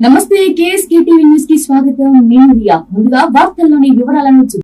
నమస్తే KSK TV న్యూస్కి స్వాగతం. నేను రియా. ముందుగా వార్తల్లోని వివరాలను చూ-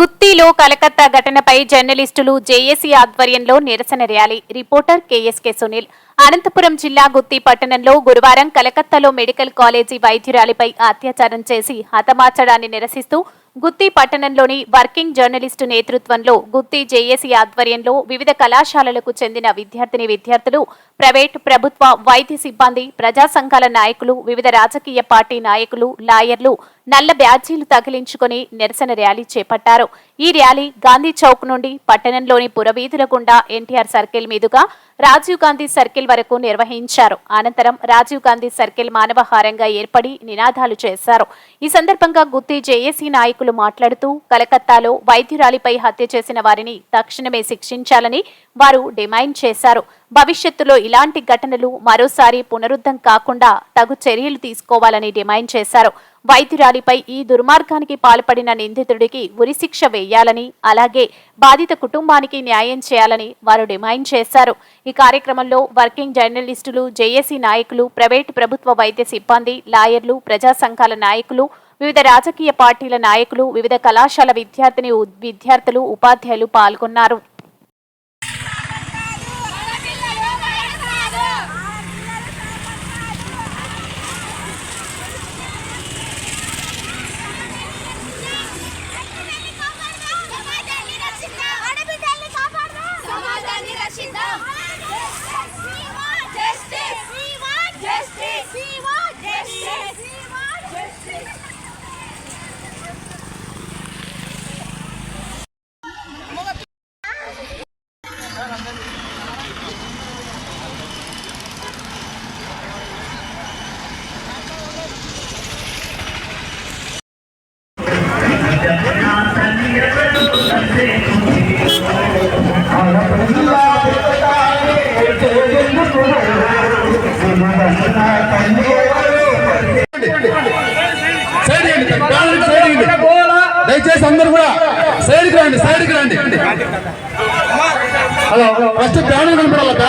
గుత్తిలో కలకత్తా ఘటనపై జర్నలిస్టులు జేఏసీ ఆధ్వర్యంలో నిరసన rally. Reporter KSK Sunil. Anantapuram జిల్లా గుత్తి పట్టణంలో గురువారం కలకత్తాలో మెడికల్ కాలేజీ వైద్యురాలిపై అత్యాచారం చేసి హతమార్చడాన్ని నిరసిస్తూ గుత్తి పట్టణంలోని వర్కింగ్ జర్నలిస్టు నేతృత్వంలో గుత్తి జేఏసీ ఆధ్వర్యంలో వివిధ కళాశాలలకు చెందిన విద్యార్థిని విద్యార్థులు ప్రైవేట్ ప్రభుత్వ వైద్య సిబ్బంది ప్రజా సంఘాల నాయకులు వివిధ రాజకీయ పార్టీ నాయకులు లాయర్లు నల్ల బ్యాజీలు తగిలించుకుని నిరసన ర్యాలీ చేపట్టారు. ఈ ర్యాలీ గాంధీ చౌక్ నుండి పట్టణంలోని పురవీధుల గుండా ఎన్టీఆర్ సర్కిల్ మీదుగా రాజీవ్ గాంధీ సర్కిల్ వరకు నిర్వహించారు. అనంతరం రాజీవ్ గాంధీ సర్కిల్ మానవహారంగా ఏర్పడి నినాదాలు చేశారు. ఈ సందర్భంగా గుత్తి జేఏసీ నాయకులు మాట్లాడుతూ కలకత్తాలో వైద్యురాలిపై హత్య చేసిన వారిని తక్షణమే శిక్షించాలని వారు డిమాండ్ చేశారు. భవిష్యత్తులో ఇలాంటి ఘటనలు మరోసారి పునరుద్ధం కాకుండా తగు చర్యలు తీసుకోవాలని డిమాండ్ చేశారు. వైద్యురాలిపై ఈ దుర్మార్గానికి పాల్పడిన నిందితుడికి ఉరిశిక్ష వేయాలని అలాగే బాధిత కుటుంబానికి న్యాయం చేయాలని వారు డిమాండ్ చేశారు. ఈ కార్యక్రమంలో వర్కింగ్ జర్నలిస్టులు జేఏసీ నాయకులు ప్రైవేటు ప్రభుత్వ వైద్య సిబ్బంది లాయర్లు ప్రజా సంఘాల నాయకులు వివిధ రాజకీయ పార్టీల నాయకులు వివిధ కళాశాల విద్యార్థిని విద్యార్థులు ఉపాధ్యాయులు పాల్గొన్నారు.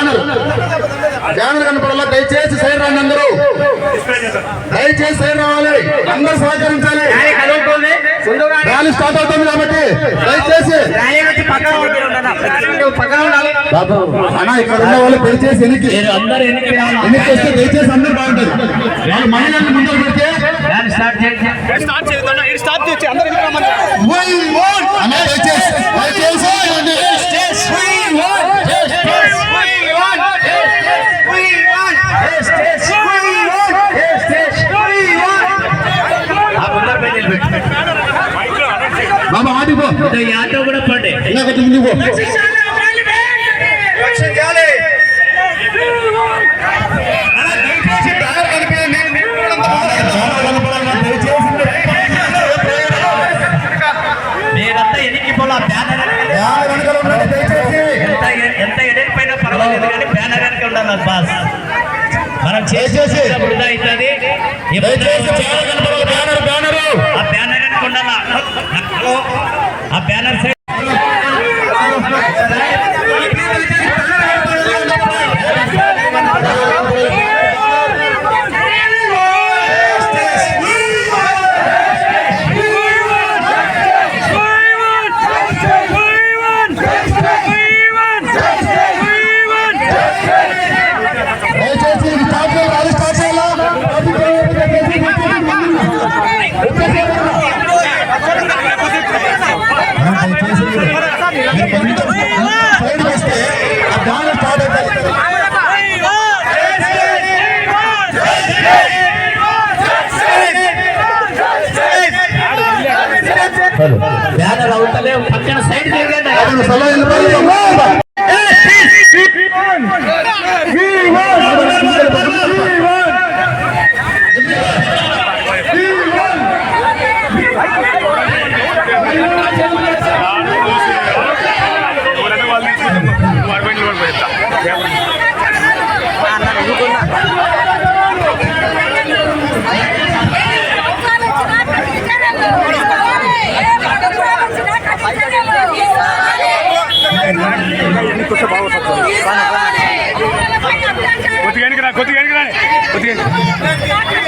బ్యానర్ బ్యానర్ కనపడాల? దయచేసి సైడ్ రండి అందరూ. దయచేసి సైడ్ రావాలి. అందరూ సహకరించాలి. ర్యాలీ స్టార్ట్ అవుతుంది కాబట్టి దయచేసి. బాబు అన్న ఇక్కడ ఉన్న వాళ్ళు దయచేసి ఎన్నికి అందరూ ఎన్నిక వస్తే దయచేసి అందరూ బాగుంటుంది. వాళ్ళు మహిళల్ని ముందర పెడితే స్టార్ట్ చేయండి. want అన్న. దయచేసి ఆటో కూడా పండి ఇంకా కొంచెం ముందుకు పో మీరంతా ఎన్నికి పోలా బ్యానర్ ఎంత ఎంత ఎడెక్కిపోయినా పర్వాలేదు కానీ బ్యానర్ వెనక ఉండాలి బాస్. మనం చేసేసి. అవుతుంది ఆ బ్యానర్ వెనక ఉండాలా ఆ బ్యానర్ సైడ్ దయచేసి ఇది స్టార్ట్ చేయాలి అది స్టార్ట్ చేయాలా దయచేసి మీరు కొంచెం సైడ్ వస్తే బ్యానర్ స్టార్ట్ బ్యానర్ అవుతలే పక్కన సైడ్ తిరగండి కొద్దిగా వెనక్కి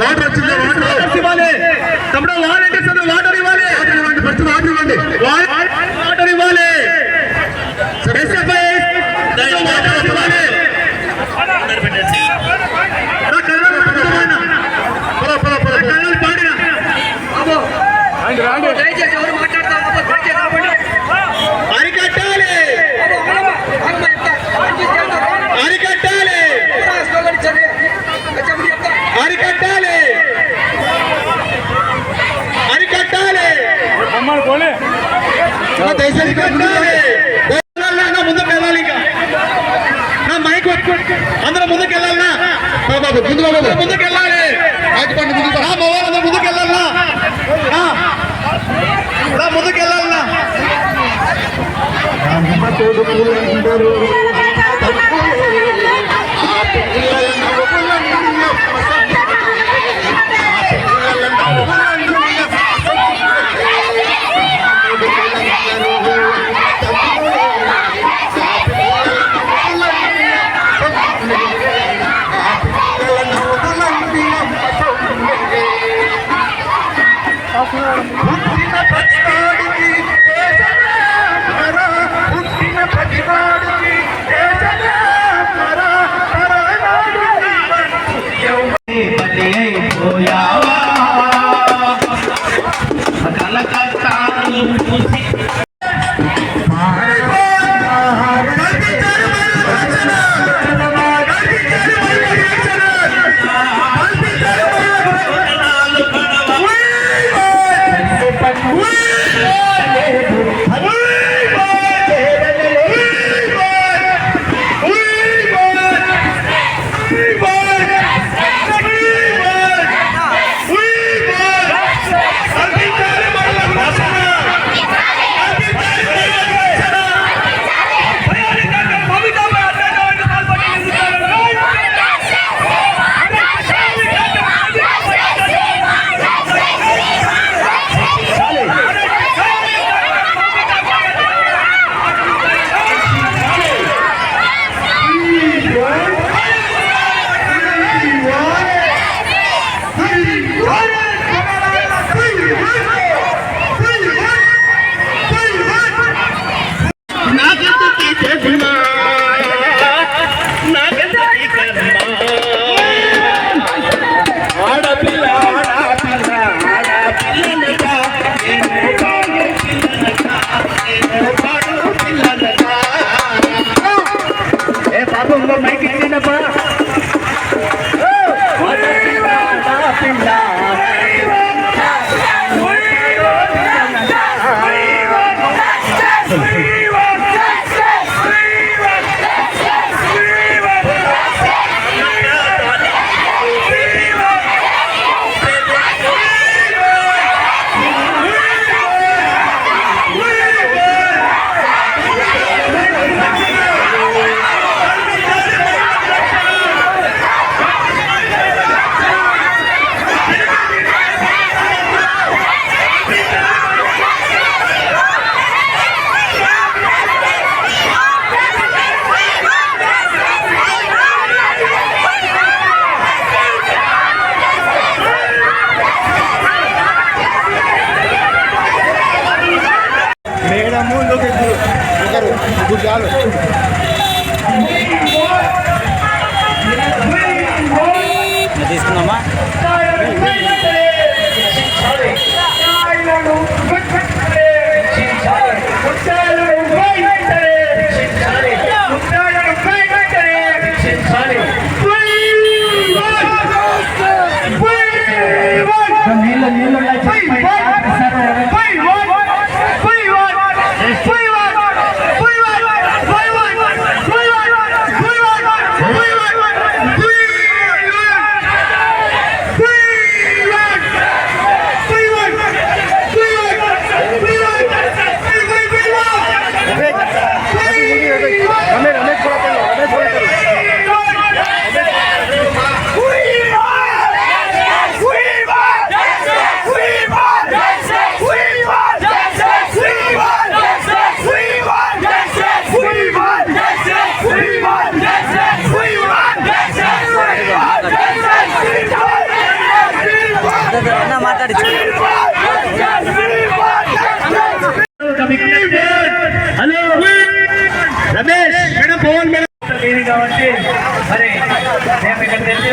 ஓடுறதுக்கு నా దేశాన్ని కట్టాలి వెళ్ళాలి, నా ముందుకు వెళ్ళాలి ఇంకా నా మైక్ పట్టుకో అందరూ ముందుకు వెళ్ళాలన్నా బాబు ముందు బాబు ముందుకు వెళ్ళాలి మైక్ పట్టు ముందుకు రా బాబు అందరూ ముందుకు వెళ్ళాలన్నా ఆ, రా ముందుకు వెళ్ళాలన్నా పుట్టిన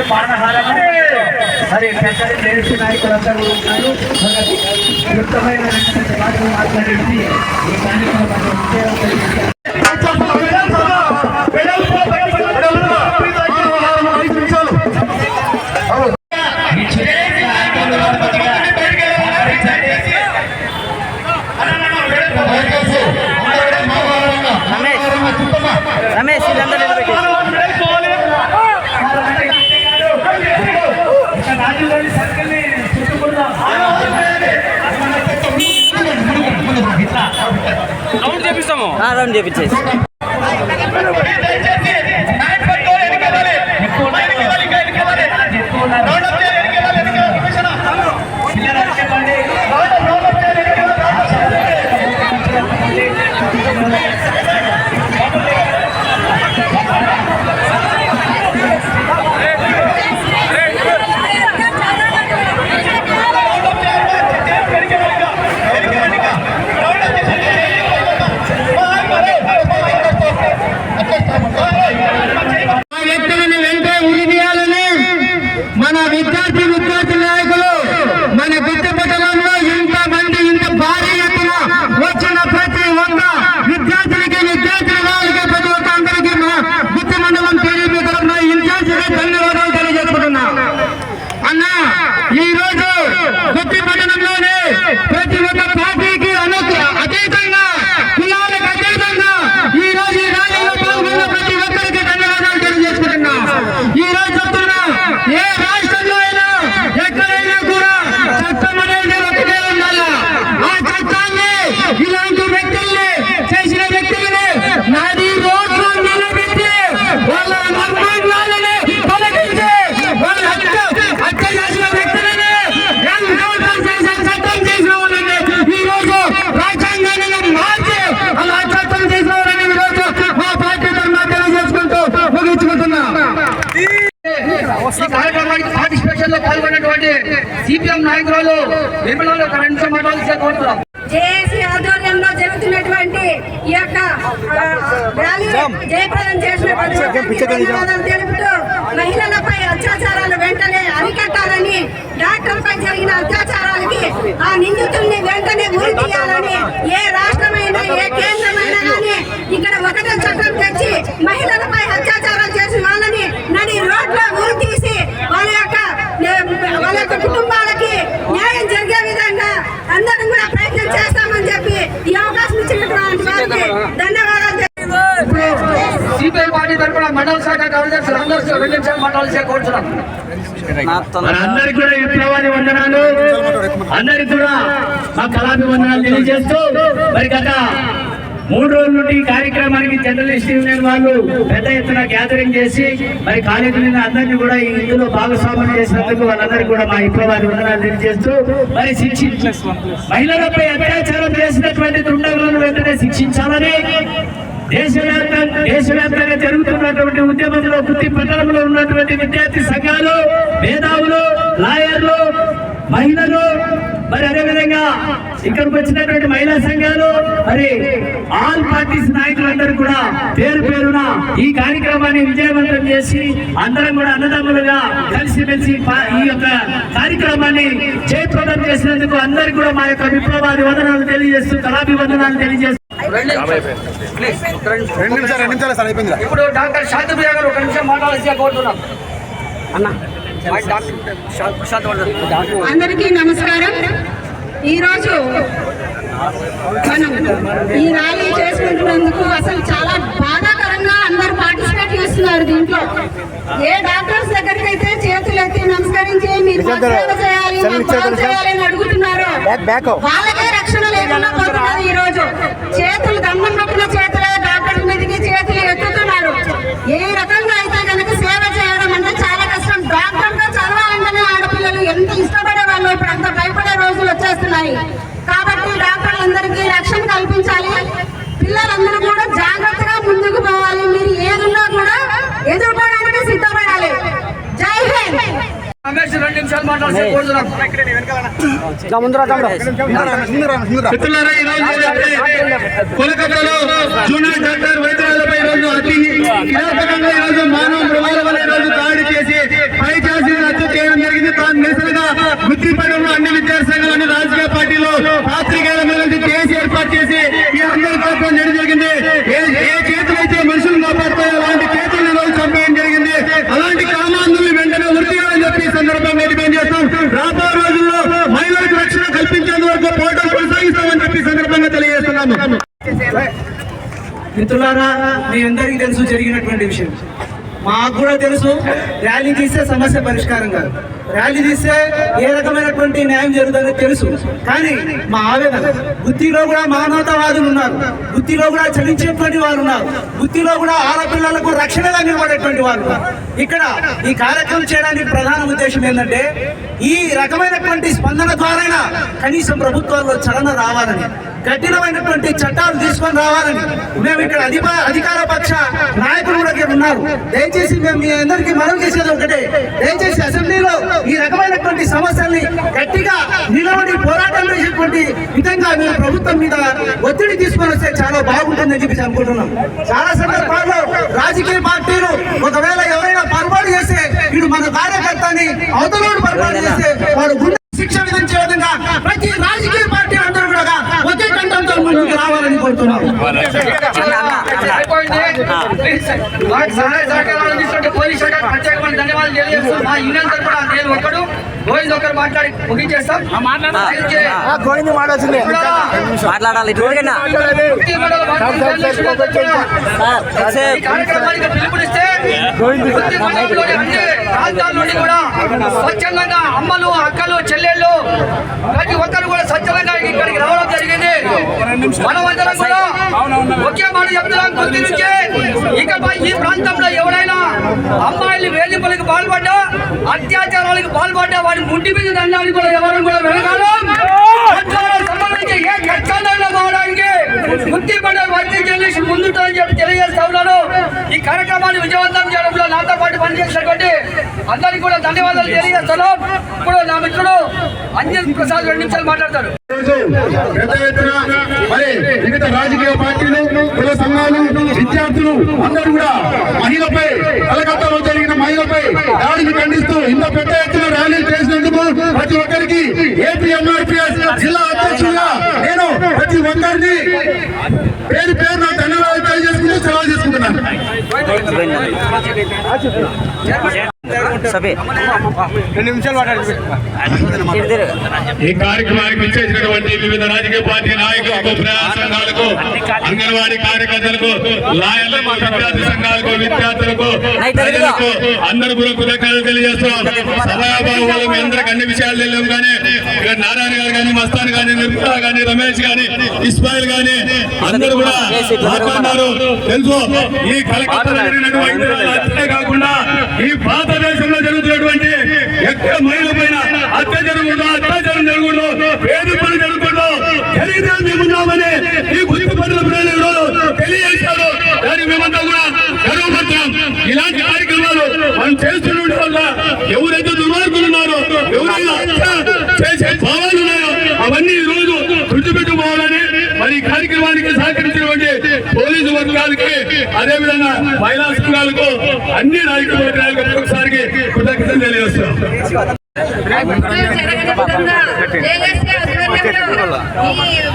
ఇక్కడ మరి పెద్ద లేడీస్ నాయకులందరూ ఉన్నారు మరి క్లుప్తమైన మాట్లాడేసి ఈ కార్యక్రమం రౌండ్ చేపించేసి ఆ వ్యక్తులను వెంటే ఉరిదీయాలని మన విద్యార్థి విద్యార్థి నాయకులు మన గుత్తి పట్టణంలో ఇంత మంది ఇంత భారీ ఎత్తున వచ్చిన ప్రతి ఒక్క విద్యార్థులకి విద్యార్థుల వాళ్ళకి ప్రతి ఒక్క అందరికీ మా గుత్తి మండలం టీడీపీ తరఫున ఇన్ఛార్జిగా ధన్యవాదాలు తెలియజేసుకుంటున్నా అన్న ఈ రోజు గుత్తి పట్టణంలోనే ప్రతి ఒక్క పార్టీకి అను అతీతంగా కులాలకు అతీతంగా ఈ రోజు ఈ ర్యాలీలో పాల్గొన్న ప్రతి ఒక్కరికి ధన్యవాదాలు తెలియజేసుకుంటున్నా ఈ రోజు చెప్తున్నా ఏ రాష్ట్రంలో అయినా ఎక్కడైనా కూడా చట్టం అనేది ఒకటే ఉండాలా ఆ చట్టాన్ని ఇలాంటి వ్యక్తుల్ని చేసిన వ్యక్తులని నాది రోడ్లు నిలబెట్టి వాళ్ళ నిర్మాణాలని తొలగించి వాళ్ళ హత్య హత్య చేసిన వ్యక్తులని ఎన్కౌంటర్ చేసే చట్టం చేసిన వాళ్ళని ఈ రోజు రాజ్యాంగాన్ని మార్చి అలా చట్టం చేసిన వాళ్ళని ఈ రోజు మా పార్టీ తరఫున తెలియజేసుకుంటూ ముగించుకుంటున్నా ఈ కార్యక్రమానికి పార్టిసిపేషన్లో పాల్గొన్నటువంటి సిపిఎం నాయకురాలు విమలలో ఒక రెండు నిమిషం మాట్లాడాల్సి కోరుతున్నాం జేఏసీ ఆధ్వర్యంలో జరుగుతున్నటువంటి ఈ యొక్క ర్యాలీ జయప్రదం చేసిన ప్రతి ఒక్కరికి ధన్యవాదాలు తెలుపుతూ మహిళలపై అత్యాచారాలు వెంటనే అరికట్టాలని డాక్టర్పై జరిగిన అత్యాచారాలకి ఆ నిందితుల్ని వెంటనే ఉరి తీయాలని ఏ రాష్ట్రమైనా ఏ కేంద్రమైనా కానీ ఇక్కడ ఒకటే చట్టం తెచ్చి మహిళలపై అత్యాచారాలు చేసిన వాళ్ళని నడి రోడ్లో ఉరి తీసి వాళ్ళ యొక్క వాళ్ళ యొక్క కుటుంబాలకి న్యాయం జరిగే విధంగా అందరం కూడా ప్రయత్నం చేస్తామని చెప్పి ఈ అవకాశం ఇచ్చినటువంటి వారికి ధన్యవాదాలు తెలుపుతూ సిపిఐ పార్టీ తరఫున మండల శాఖ కార్యదర్శులు అందరూ రెండు నిమిషాలు మాట్లాడాల్సి కోరుతున్నాం. మన అందరికి కూడా విప్లవాది వందనాలు. అందరికి కూడా మా కళాభి వందనాలు తెలియజేస్తూ మరి గత మూడు రోజుల నుండి ఈ కార్యక్రమానికి జర్నలిస్ట్ యూనియన్ వాళ్ళు పెద్ద ఎత్తున గ్యాదరింగ్ చేసి మరి కాలేజీల అందరినీ కూడా ఈ ఇందులో భాగస్వామ్యం చేసినందుకు వాళ్ళందరికీ కూడా మా విప్లవాది వందనాలు తెలియజేస్తూ మరి శిక్షి మహిళలపై అత్యాచారం చేసినటువంటి దుండగులను వెంటనే శిక్షించాలని దేశవ్యాప్త దేశవ్యాప్తంగా జరుగుతున్నటువంటి ఉద్యమంలో వృత్తి పట్టణంలో ఉన్నటువంటి విద్యార్థి సంఘాలు మేధావులు లాయర్లు మహిళలు మరి అదేవిధంగా ఇక్కడికి వచ్చినటువంటి మహిళా సంఘాలు మరి ఆల్ పార్టీస్ నాయకులందరూ కూడా పేరు పేరున ఈ కార్యక్రమాన్ని విజయవంతం చేసి అందరం కూడా అన్నదమ్ములుగా కలిసిమెలిసి ఈ యొక్క కార్యక్రమాన్ని జయప్రదం చేసినందుకు అందరికీ కూడా మా యొక్క విప్లవాది వందనాలు తెలియజేస్తూ కళాభివందనాలు తెలియజేస్తూ రెండు నిమిషాలు. రెండు నిమిషాలు. సార్ అయిపోయింది ఇప్పుడు డాక్టర్ శాంతిప్రియ గారు ఒక నిమిషం మాట్లాడాల్సి కోరుతున్నాం. అన్న. అందరికీ నమస్కారం. ఈరోజు మనం ఈ ర్యాలీ చేసుకుంటున్నందుకు అసలు చాలా బాధాకరంగా అందరూ పార్టిసిపేట్ చేస్తున్నారు దీంట్లో. ఏ డాక్టర్స్ దగ్గరికి అయితే చేతులు ఎత్తి నమస్కరించి మీరు చేయాలి చేయాలి అని అడుగుతున్నారు వాళ్ళకే ఈ రోజు. చేతులు దండం పెట్టిన చేతులే డాక్టర్ మీదకి చేతులు ఎత్తుతున్నారు. ఏ రకంగా అయితే కనుక సేవ చేయడం అంటే చాలా కష్టం. డాక్టర్గా చదవాలంటేనే ఆడపిల్లలు ఎంత ఇష్టపడే వాళ్ళు ఇప్పుడు అంత భయపడే రోజులు వచ్చేస్తున్నాయి. కాబట్టి డాక్టర్లందరికీ రక్షణ కల్పించాలి. పిల్లలందరూ కూడా జాగ్రత్తగా ముందుకు పోవాలి మీరు ఏదున్నా కూడా ఎదుర్కోవడానికి సిద్ధపడాలి జై హింద్ రమేష్ రెండు నిమిషాలు మాట్లాడితే కోరుతున్నాం మిత్రులారా ఈ రోజు ఏంటంటే కోలకత్తాలో జూనియర్ డాక్టర్ వైద్యులపై రోజు అతి కిరాతకంగా ఈ రోజు మానవ మృగాల వల్ల ఈ రోజు దాడి చేసి పై చేసి హత్య చేయడం జరిగింది. తాను నిరసనగా గుర్తిపడంలో అన్ని విద్యార్థి సంఘాలు రాజకీయ పార్టీలు పాత్రికేయుల మీద నుంచి కేసు ఏర్పాటు చేసి ఈ అందరి కార్యక్రమం చేయడం జరిగింది ఏ ఏ చేతులు అయితే మనుషులు కాపాడుతాయో అలాంటి చేతులను ఈ రోజు చంపేయడం జరిగింది అలాంటి కామాంధులు వెంటనే వృత్తిగాలని చెప్పి ఈ సందర్భంగా డిమాండ్ చేస్తాం రాబో రోజుల్లో మహిళలకు రక్షణ కల్పించేందుకు వరకు పోరాటం కొనసాగిస్తామని చెప్పి ఈ సందర్భంగా తెలియజేస్తున్నాము మిత్రులారా మీ అందరికీ తెలుసు జరిగినటువంటి విషయం. మాకు కూడా తెలుసు ర్యాలీ తీస్తే సమస్య పరిష్కారం కాదు. ర్యాలీ తీస్తే ఏ రకమైనటువంటి న్యాయం జరుగుతుందో తెలుసు. కానీ మా ఆవేదన బుద్ధిలో కూడా మానవతావాదులు ఉన్నారు. బుద్ధిలో కూడా చలించేటువంటి వారు ఉన్నారు. బుద్ధిలో కూడా ఆడపిల్లలకు రక్షణగా నిలబడేటువంటి వారు ఇక్కడ ఈ కార్యక్రమం చేయడానికి ప్రధాన ఉద్దేశం ఏంటంటే ఈ రకమైనటువంటి స్పందన ద్వారా కనీసం ప్రభుత్వాల్లో చలన రావాలని కఠినమైనటువంటి చట్టాలు తీసుకొని రావాలని మేము ఇక్కడ అధిప అధికార పక్ష నాయకులు కూడా ఇక్కడ ఉన్నారు. దయచేసి మేము మీ అందరికీ మనం చేసేది ఒకటే. దయచేసి అసెంబ్లీలో ఈ రకమైనటువంటి సమస్యల్ని గట్టిగా నిలబడి పోరాటం చేసేటువంటి విధంగా మీరు ప్రభుత్వం మీద ఒత్తిడి తీసుకొని వస్తే చాలా బాగుంటుందని చెప్పేసి అనుకుంటున్నాం. చాలా సందర్భాల్లో రాజకీయ పార్టీలు ఒకవేళ ఎవరైనా పొరపాటు చేస్తే వీడు మన కార్యకర్తని అవతలోడు పొరపాటు వాడు శిక్ష విధించే విధంగా ప్రతి రాజకీయ పార్టీ అందరూ కూడా ఒకే కంఠంతో ముందుకు రావాలని కోరుతున్నాం అయిపోయింది ప్లీజ్ మాకు సహాయ సహకారాలు అందిస్తుంటే పోలీస్ శాఖ ప్రత్యేకమైన ధన్యవాదాలు తెలియజేస్తూ మా యూనియన్ తరఫున నేను ఒకడు గోవింద్ ఒకరు మాట్లాడి ముగించేస్తాం దయచేసి మాట్లాడాలి ఇటువరకైనా వృత్తి మండల ఈ కార్యక్రమానికి పిలుపునిస్తే ప్రాంతాల నుండి కూడా స్వచ్ఛందంగా అమ్మలు అక్కలు చెల్లెళ్ళు ప్రతి ఒక్కరు కూడా స్వచ్ఛందంగా ఇక్కడికి రావడం జరిగింది. మనమందరం కూడా ఒకే మాట చెప్తున్నాం గుర్తు నుంచి. ఇకపై ఈ ప్రాంతంలో ఎవరైనా అమ్మాయిలు వేధింపులకు పాల్పడ్డా అత్యాచారాలకు పాల్పడ్డా వాడి ముంటి మీద దండానికి కూడా ఎవరు కూడా వెనకాలం ఏ చట్టాలైనా పోవడానికి గుర్తి పడే వైద్య జనరేషన్ ముందుంటుందని చెప్పి తెలియజేస్తా ఉన్నాను. ఈ కార్యక్రమాన్ని విజయవంతం చేయడంలో నాతో పాటు పనిచేసినటువంటి అందరికీ కూడా ధన్యవాదాలు తెలియజేస్తాను ఇప్పుడు నా మిత్రుడు అంజన్ ప్రసాద్ రెండు నిమిషాలు మాట్లాడతాడు మరి వివిధ రాజకీయ పార్టీలు కుల సంఘాలు విద్యార్థులు అందరూ కూడా మహిళపై కలకత్తాలో జరిగిన మహిళపై దాడిని ఖండిస్తూ ఇంత పెద్ద ఎత్తున ర్యాలీ చేసినందుకు ప్రతి ఒక్కరికి ఏపీఎంఆర్పిఎస్ జిల్లా అధ్యక్షులుగా నేను ప్రతి ఒక్కరిని పేరు పేరు నా ధన్యవాదాలు తెలియజేసుకుంటూ సెలవు చేసుకుంటున్నాను. సభే. ఈ కార్యక్రమానికి విచ్చేసినటువంటి వివిధ రాజకీయ పార్టీ నాయకులకు ప్రజా సంఘాలకు అంగన్వాడీ కార్యకర్తలకు లాయర్లకు విద్యార్థి సంఘాలకు విద్యార్థులకు ప్రజలకు అందరూ కూడా కృతజ్ఞతలు తెలియజేస్తున్నాం. సభాభావం వల్ల మీ అందరికి అన్ని విషయాలు తెలియదు కానీ ఇక్కడ నారాయణ గారు కానీ మస్తాన్ కానీ నిర్మలా కానీ రమేష్ కానీ ఇస్మాయిల్ కానీ అందరూ కూడా మాట్లాడినారు. తెలుసు ఈ కలకత్తాలో జరిగినటువంటి కాకుండా ఈ ఆంధ్రప్రదేశంలో జరుగుతున్నటువంటి ఎక్కడ మహిళ పైన హత్య జరగకూడదు అత్యాచారం జరుగుతుందో పేద పని జరుగుతుందో తెలియదు మేమున్నామని ఈ గుర్తు పనుల ప్రజలు తెలియజేశారు. దాన్ని మేమంతా కూడా గర్వపడతాం ఇలాంటి కార్యక్రమాలు మనం చేస్తుండడం వల్ల ఎవరైతే దుర్మార్గులు ఉన్నారో ఎవరైనా చేసే భావ ఉన్నాయో అవన్నీ ఈ రోజు తుడిచిపెట్టుకోవాలని మరి ఈ కార్యక్రమానికి సహకరించినటువంటి పోలీసు అదే విధంగా మహిళా సంఘాలకు అన్ని రాజకీయ వర్గాలకు ఒకసారికి కృతజ్ఞతలు తెలియజేస్తున్నాం.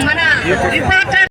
మన రిపోర్టర్